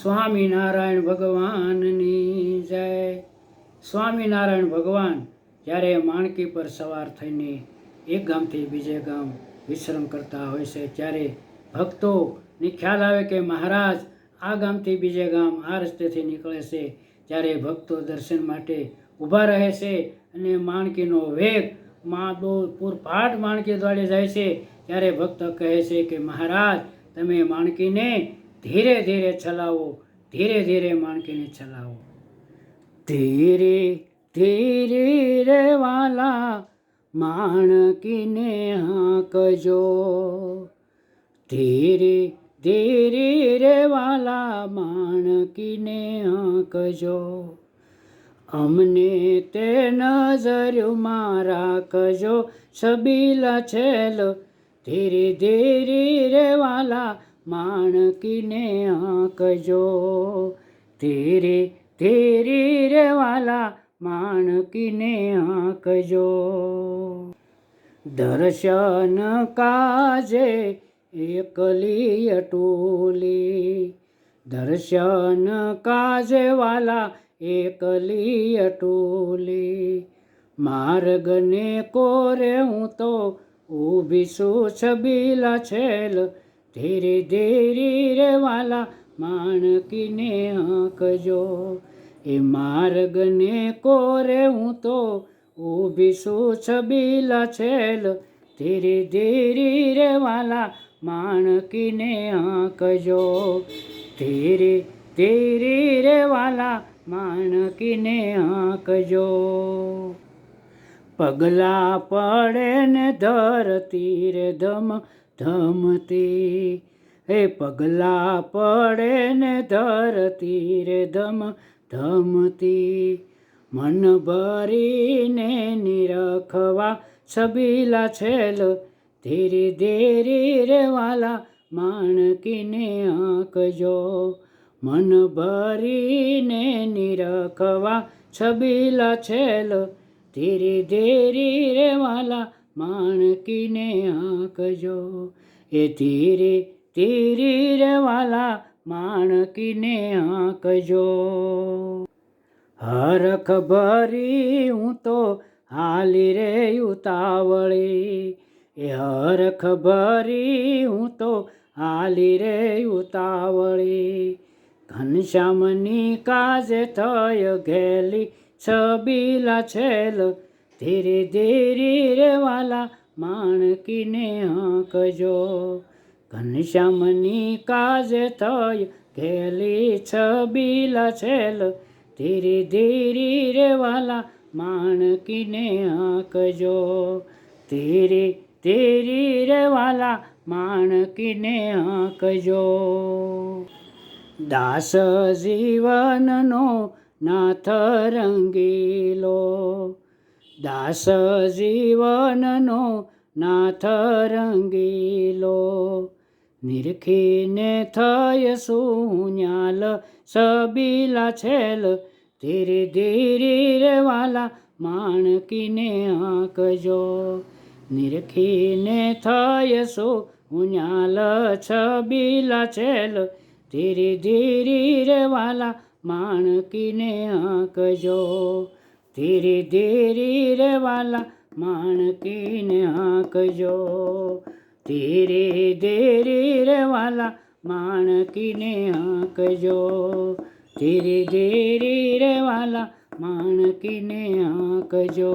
સ્વામિનારાયણ ભગવાનની જય. સ્વામિનારાયણ ભગવાન જ્યારે માણકી પર સવાર થઈને એક ગામથી બીજે ગામ વિશ્રમ કરતા હોય છે, ત્યારે ભક્તોને ખ્યાલ આવે કે મહારાજ આ ગામથી બીજે ગામ આ રસ્તેથી નીકળે છે, ત્યારે ભક્તો દર્શન માટે ઊભા રહે છે અને માણકીનો વેગ મા દો પૂરપાટ માણકી દ્વાડે જાય છે, ત્યારે ભક્ત કહે છે કે મહારાજ, તમે માણકીને ધીરે ધીરે ચલાવો, ધીરે ધીરે માણકીને ચલાવો. ધીરે ધીરે રે વાલા માણકીને હાંકજો. ધીરે ધીરે રે વાલા માણકીને હાંકજો. અમને તે નજરમાં રાખજો. છબીલા છેલ ધીરે ધીરે રે વાલા માણકીને આંકજો. ધીરે ધીરે રેવાલા માણકીને આંકજો. દર્શન કાજે એકલી અટોલી. દર્શન કાજે વાલા એકલી અટોલી. માર્ગને કોરે હું તો ઊભી છું છબીલા છેલ ધીરે ધીરે રે વાલા માણકીને આંકજો. એ માર્ગને કોરે હું તો ઊભી છું છબીલા છેલ. ધીરે ધીરે રે વાલા માણકીને આંકજો. ધીરે ધીરે રે વાલા માણકીને આંકજો. પગલા પડે ને ધરતી રે ધમ ધમતી હે પગલા પડે ને ધરતી રે ધમ ધમતી મન ભરીને નિરખવા છબીલા છેલ, ધીરે ધીરે રેવાલા માણકીને આંકજો. મન ભરીને નિરખવા છબીલા છેલ, ધીરે ધીરે રે વાલા માણકીને આંકજો. એ ધીરે ધીરે માણકીને આંકજો. હરખ ભરી હું તો હાલી રે ઉતાવળી. એ હરખ ભરી હું તો હાલી રે ઉતાવળી. ઘનશ્યામની કાજે થય ઘેલી છબીલા છેલ ધીરે ધીરે રેવાલા માણકીને હાંકજો. ઘનશ્યામની કાજે થઈ ઘેલી છબીલા છેલ ધીરે ધીરે રેવાલા માણકીને હાંકજો. ધીરે ધીરે રેવાલા માણકીને હાંકજો. દાસ જીવનનો નાથ રંગીલો દાસ જીવનનો નાથ રંગીલો. નિરખીને થય શૂન્યાલ સબીલા છેલ, ધીરે ધીરે રે વાલા માણકીને આંકજો. નિરખીને થય શૂન્યાલ છબીલા છેલ, ધીરે ધીરે રે વાલા માણકીને આંકજો. ધીરે ધીરે રે વાલા માણકીને આંકજો. ધીરે ધીરે રે વાલા માણકીને આંકજો. ધીરે ધીરે રે વાલા માણકીને આંકજો.